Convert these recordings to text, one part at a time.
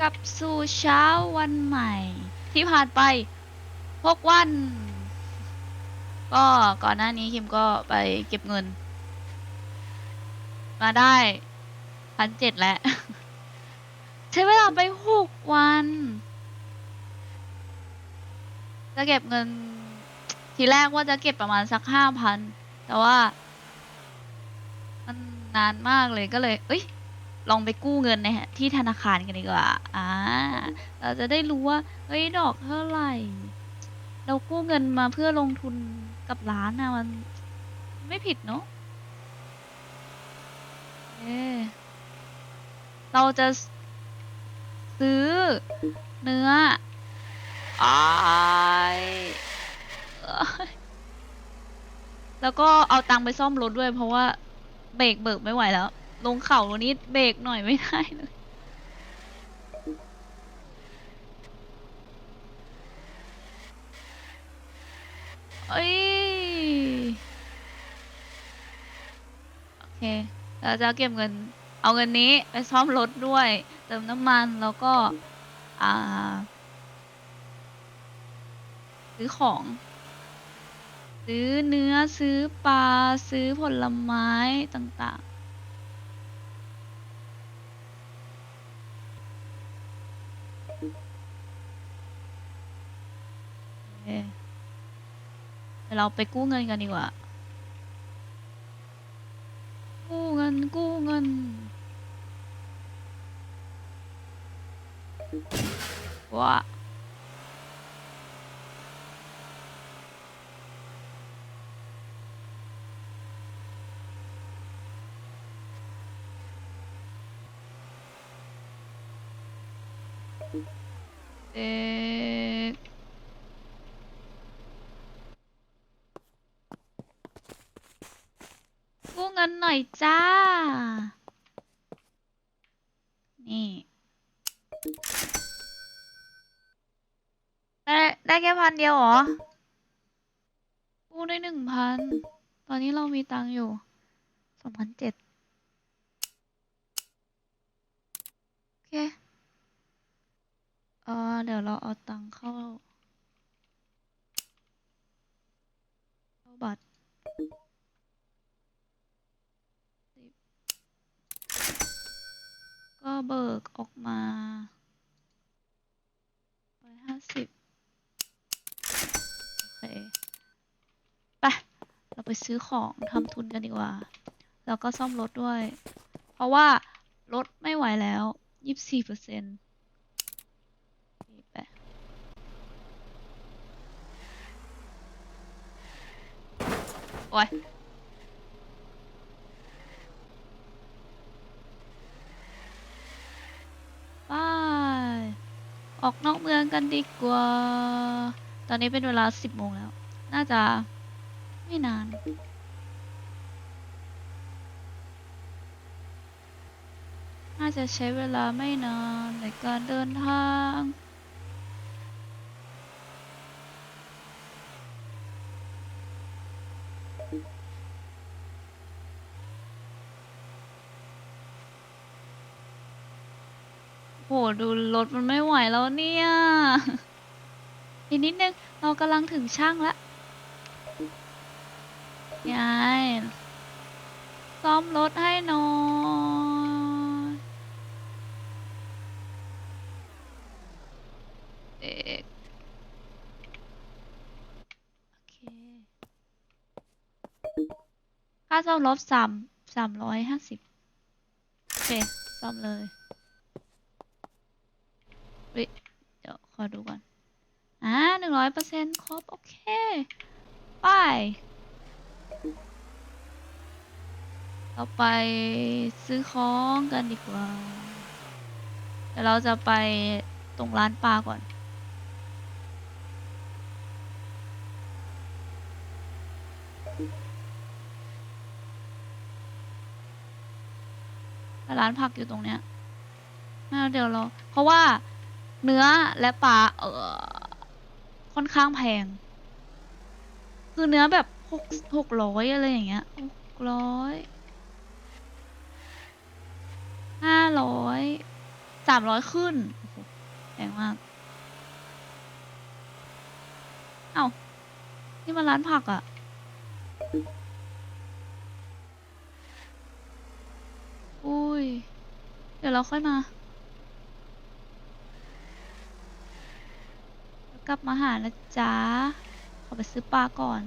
กลับสู่เช้าวันใหม่ ที่ผ่านไปหกวัน ก็ก่อนหน้านี้คิมก็ไปเก็บเงิน มาได้พันเจ็ดแล้ว ใช้เวลาไปหกวันจะเก็บเงิน ทีแรกว่าจะเก็บประมาณสักห้าพัน แต่ว่า มันนานมากเลยก็เลย เอ้ย ลองไปกู้เงินในที่ธนาคารกันดีกว่า อ่า เราจะได้รู้ว่า เฮ้ย ดอกเท่าไหร่ เรากู้เงินมาเพื่อลงทุนกับร้านนะมัน ไม่ผิดเนอะเอ๊ะเราจะซื้อเนื้ออายเอ้ยแล้วก็เอาตังค์ไปซ่อมรถด้วยเพราะว่าเบรกเบิกไม่ไหวแล้ว ลงเขาวันนี้เบรกหน่อยไม่ได้เลยเอ้ยโอเคเราจะเก็บเงิน เอาเงินนี้ไปซ่อมรถด้วย เติมน้ำมันแล้วก็ อ่าซื้อของ ซื้อเนื้อซื้อปลา ซื้อผลไม้ต่างๆโอเค เดี๋ยวเราไปกู้เงินกันดีกว่า กู้เงินกู้เงินว้าเด็กกู้เงินหน่ อยจ้า นี่ได้ได้แค่พันเดียวเหรอกู้ได้หนึ่งพัน ตอนนี้เรามีตังค์อยู่สองพันเจ็ดโอเค เออเดี๋ยวเราเอาตังค์เข้าเข้าบัตรสิบ ก็เบิกออกมาร้อยห้าสิบโอเค ไป เราไปซื้อของทำทุนกันดีกว่า แล้วก็ซ่อมรถด้วย เพราะว่า รถไม่ไหวแล้วยี่สิบสี่เปอร์เซ็นต์ไปโอ้ย ไป ออ กันดีกว่า ตอนนี้เป็นเวลาสิบโมงแล้ว น่าจะไม่นาน น่าจะใช้เวลาไม่นานในการเดินทาง ดูรถมันไม่ไหวแล้วเนี่ย อีกนิดนึง เรากำลังถึงช่างละยายซ่อมรถให้หน่อยเด็กโอเค ค่าซ่อมรถสามสามร้อยห้าสิบโอเค ซ่อมเลย เดี๋ยวขอดูก่อน อ่าหนึ่งร้อยเปอร์เซ็นต์ครบ โอเค ไปเราไปซื้อของกันดีกว่า เดี๋ยวเราจะไปตรงร้านปลาก่อนร้านผักอยู่ตรงเนี้ยเดี๋ยวเรา เพราะว่า เนื้อและปลาเออค่อนข้างแพง คือเนื้อแบบหกหกร้อยอะไรอย่างเงี้ยหกร้อยห้าร้อยสามร้อยขึ้นแพงมาก เอ้า นี่มันร้านผักอะ่ะอุ้ย เดี๋ยวเราค่อยมาเดี๋ยว กลับมาหานะจ๊ะ ขอไปซื้อปลาก่อน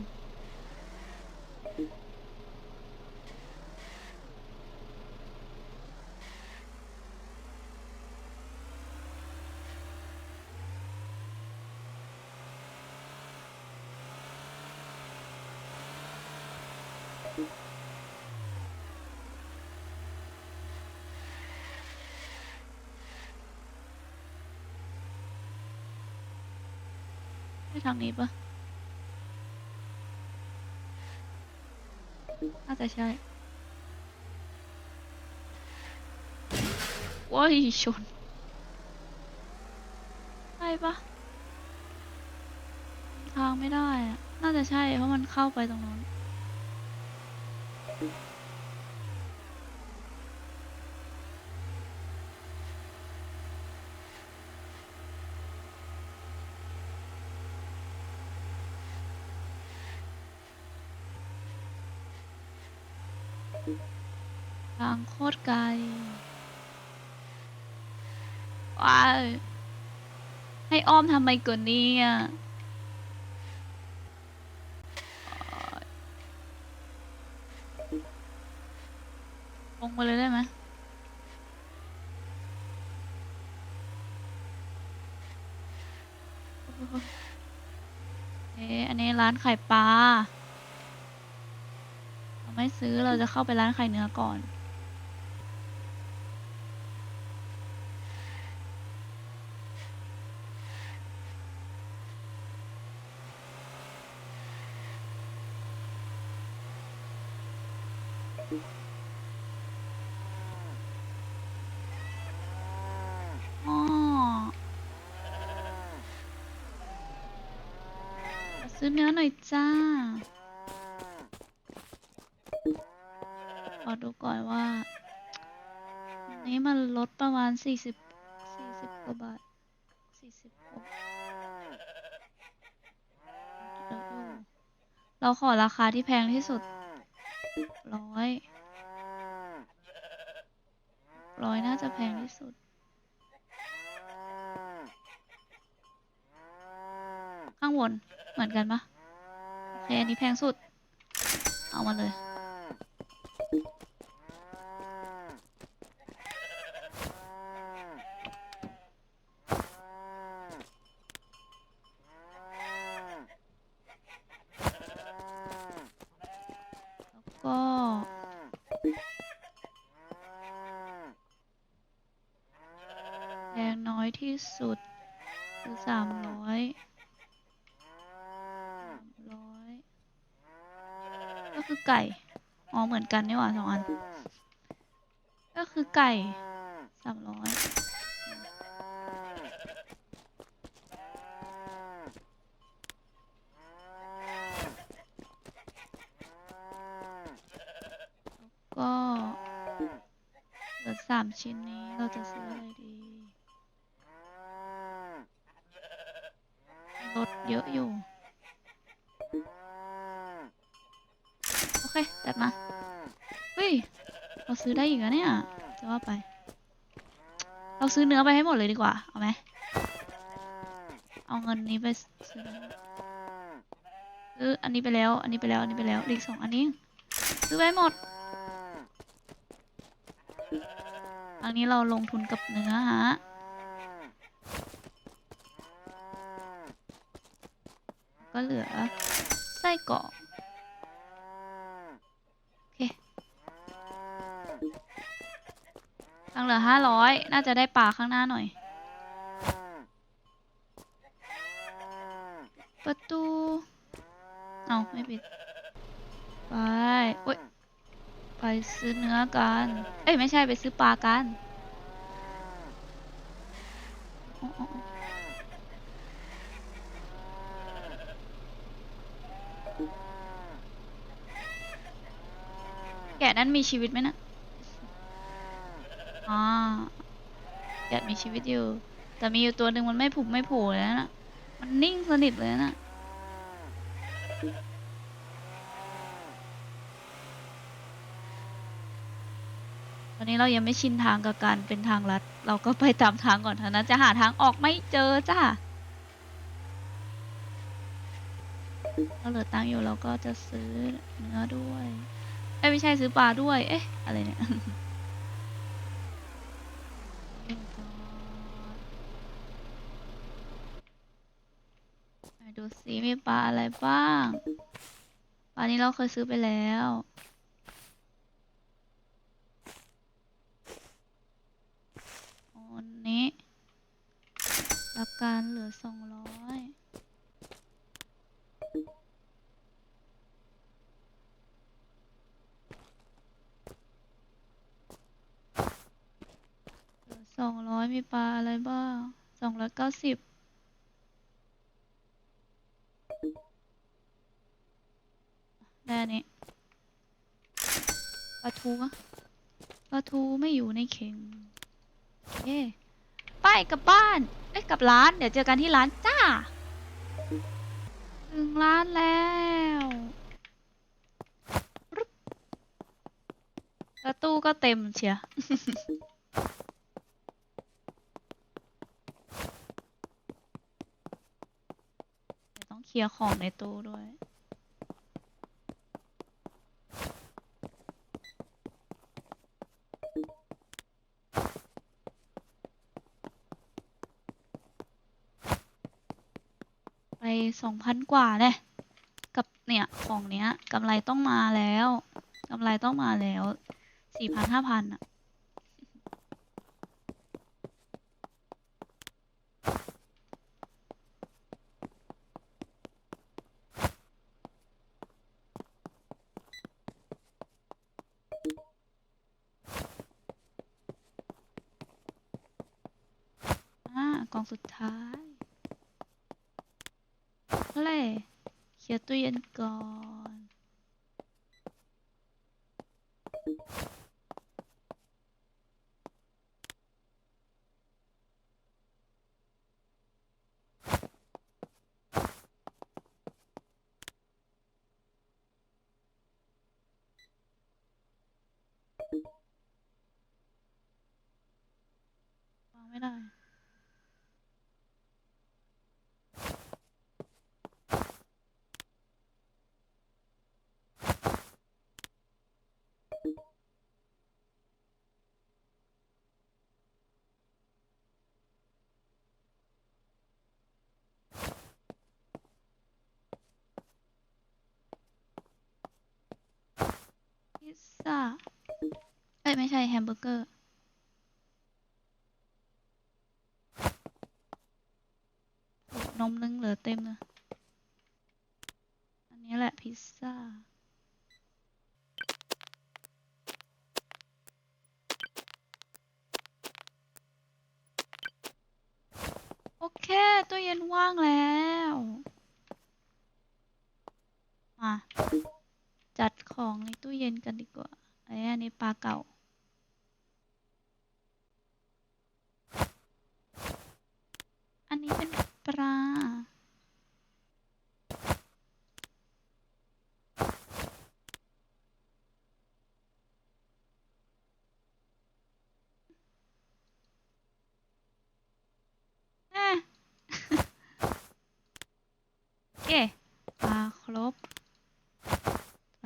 ทางนี้ปะน่าจะใช่ว้ายชนใช่ปะทางไม่ได้อะน่าจะใช่เพราะมันเข้าไปตรงนู้น ทางโคตรไกล ว้าให้อ้อมทำไมก่อนเนี่ยลงมาเลยได้ไหมเอ๊ะอันนี้ร้านขายปลา ไม่ซื้อเราจะเข้าไปร้านขายเนื้อก่อน อ๋อ ซื้อเนื้อหน่อยจ้า ข อดูก่อนว่าอันนี้มันลดประมาณสี่สิบสี่สิบกว่าบาทสี่สิบหกเราขอราคาที่แพงที่สุดร้อยร้อยน่าจะแพงที่สุด ข้างบนเหมือนกันปะโอเค อันนี้แพงสุด เอามาเลย แล้วก็แพงน้อยที่สุด คือ สามร้อยสามร้อยก็คือไก่ อ๋อเหมือนกันนี่หว่าสองอัน ก็คือไก่สามร้อยก็เหลือสามชิ้นนี้เราจะซื้ออะไรดีลด เยอะอยู่ โอเค จัดมา เฮ้ย เราซื้อได้อีกแล้วเนี่ย จะว่าไป เราซื้อเนื้อไปให้หมดเลยดีกว่า เอาไหม เอาเงินนี้ไปซื้อเนื้อซื้ออันนี้ไปแล้ว อันนี้ไปแล้ว อันนี้ไปแล้วเหลืออีกสองอันนี้ ซื้อไปให้หมดอันนี้เราลงทุนกับเนื้อฮะ ก็เหลือไส้กรอกโอเคตังเหลือห้าร้อยน่าจะได้ปลาข้างหน้าหน่อย ประตู เอาไม่ปิด ไปโอ๊ยไปซื้อเนื้อกัน เอ้ย ไม่ใช่ไปซื้อปลากันอ๋ออ๋ออ๋อแกะนั้นมีชีวิตไหมนะอ๋ออยากมีชีวิตอยู่ แต่มีอยู่ตัวหนึ่งมันไม่ผุไม่ผล่เลยนะ มันนิ่งสนิทเลยนะตอนนี้เรายังไม่ชินทางกับการเป็นทางลัด เราก็ไปตามทางก่อนเท่านั้นจะหาทางออกไม่เจอจ้าเราเหลือตังค์อยู่เราก็จะซื้อเนื้อด้วย เอ้ยไม่ใช่ซื้อปลาด้วย เอ๊ะ อะไรเนี่ย ดูสิมีปลาอะไรบ้าง ปลานี้เราเคยซื้อไปแล้วอันนี้ราการเหลือสองร้อยเหลือสองร้อย มีปลาอะไรบ้างสองร้อยเก้าสิบได้อันนี้ปลาทูมะปลาทูไม่อยู่ในเข่งเอ๊ไปกลับบ้านเอ้ยกลับร้าน เดี๋ยวเจอกันที่ร้านจ้า ถึงร้านแล้วรึบแล้วตู้ก็เต็มเชีย เดี๋ยวต้องเค ลียร์ของในตู้ด้วย ไปสองพันกว่าเนี่ยกับเนี่ยของเนี้ยกำไรต้องมาแล้วกำไรต้องมาแล้วสี่พันห้าพันอะอ่ากล่องสุดท้าย อะไรเค ลียร์ตู้เย็นก่อนวางไม่ได้ ซซ่า เอ้ย ไม่ใช่แฮมเบอร์เกอร์ นมนึงเหลือเต็มเลย อันนี้แหละพิซซ่า โอเค ตู้เย็นว่างแล้ว มา จัด ของในตู้เย็นกันดีกว่าไอ้อันนี้ปลาเก่า อันนี้เป็นปลา แน่ โอเคปลาครบ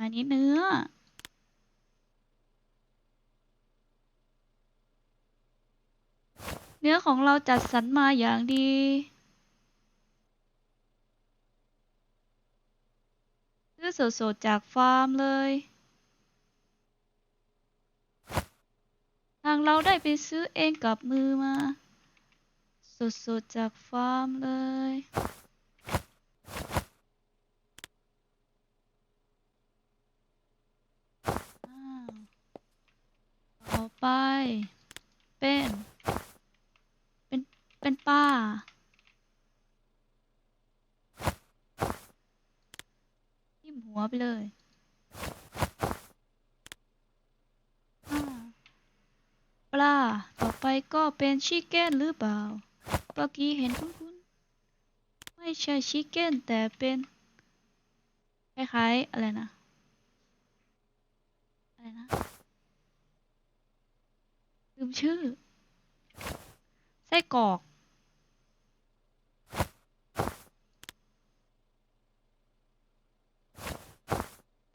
อันนี้เนื้อ เนื้อของเราจัดสรรมาอย่างดี ซื้อสดๆจากฟาร์มเลย ทางเราได้ไปซื้อเองกับมือมา สดๆจากฟาร์มเลยอ้าวต่อไป เป็น เป็นป้า ทิ่มหัวไปเลยปลา ต่อไปไปก็เป็นชิคเก้นหรือเปล่าเมื่อกี้เห็นคุ้นๆ ไม่ใช่ชิคเก้นแต่เป็น คล้ายๆ อะไรนะ อะไรนะ ลืมชื่อ ไส้กรอก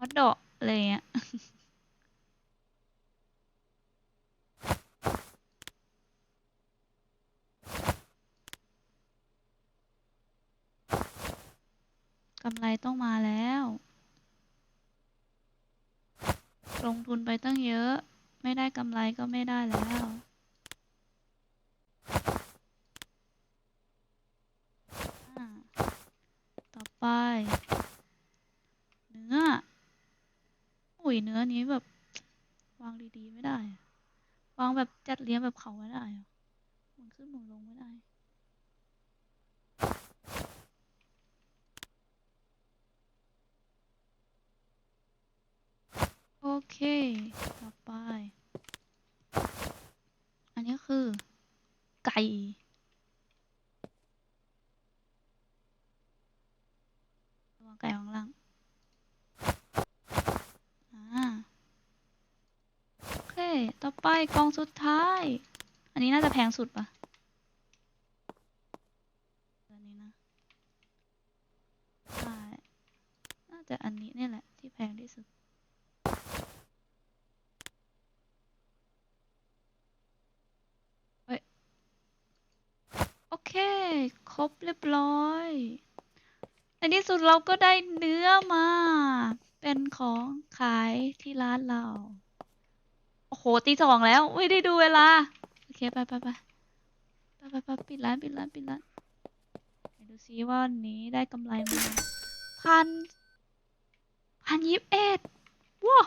ฮอทด อะไรเงี้ย กำไรต้องมาแล้ว ลงทุนไปตั้งเยอะ ไม่ได้กำไรก็ไม่ได้แล้ว อ่าต่อไป เนื้อ อุ้ยเนี้แบบ วางดีๆไม่ได้ วางแบบจัดเรียงแบบเขาไม่ได้หมุนขึ้นหมุนลงไม่ได้โอเค ต่อไป อันนี้คือ ไก่วังไก่ข้างล่าง อ่า โอเค ต่อไปกองสุดท้าย อันนี้น่าจะแพงสุดปะอันนี้นะใช่น่าจะอันนี้นี่แหละที่แพงที่สุดโอเค ครบเรียบร้อย ในที่สุดเราก็ได้เนื้อมา เป็นของขายที่ร้านเรา โหตีสองแล้วไม่ได้ดูเวลา โอเคไปไปไปไปไปไปปิดร้านปิดร้านปิดร้านไหนดูซิว่าวันนี้ได้กำไรมาพันพันยิบเอ็ดว้า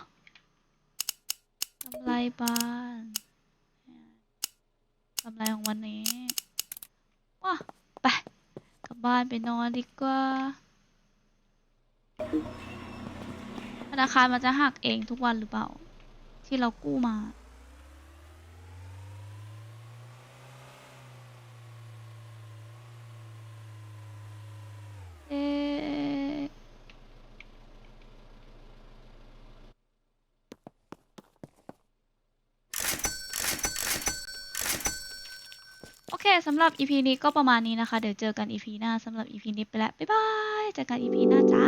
กำไรบานกำไรของวันนี้ว้าไปกลับบ้านไปนอนดีกว่า ธนาคารมันจะหักเองทุกวันหรือเปล่า ที่เรากู้มา เอโอเคสำหรับ EP นี้ก็ประมาณนี้นะคะ เดี๋ยวเจอกัน EP หน้าสำหรับ EP นี้ไปแล้ว บ๊ายบายเจอกัน EP หน้าจ้า